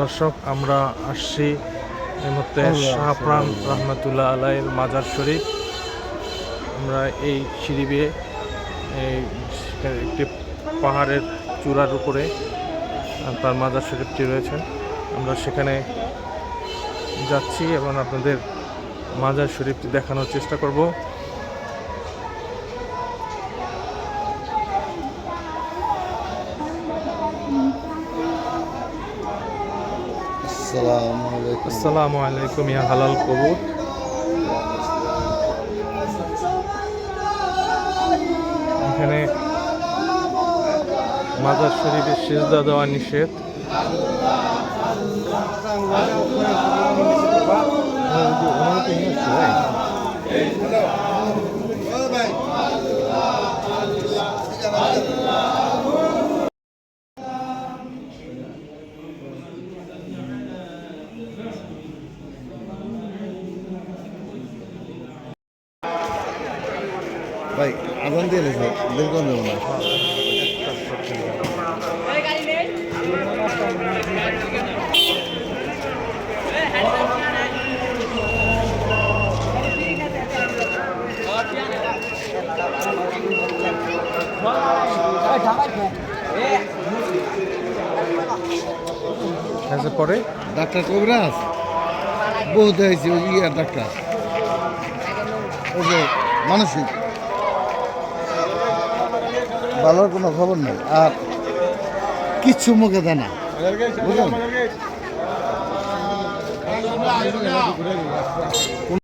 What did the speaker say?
দর্শক আমরা আসছি এই মুহূর্তে শাহপ্রাণ রহমতুল্লাহ আলাইয়ের মাজার শরীফ। আমরা এই সিঁড়ি সেখানে একটি পাহাড়ের চূড়ার উপরে তার মাজার শরীফটি রয়েছেন আমরা সেখানে যাচ্ছি এবং আপনাদের মাজার শরীফটি দেখানোর চেষ্টা করব। আসসালামু আলাইকুম আসসালামু আলাইকুম ইয়া হালাল কবুর এখানে মাজার শরীফে সেজদা দেওয়া নিষেধ ভাই আজান দিয়ে স্যার বের করে দেবো না। পরে? ডাক্তার কবিরাজ? বহুত হয়েছে ওই ইয়ার ডাক্তার। ওই যে মানসিক। ভালোর কোনো খবর নেই। আর কিচ্ছু মুখে দেয় না। বুঝলেন?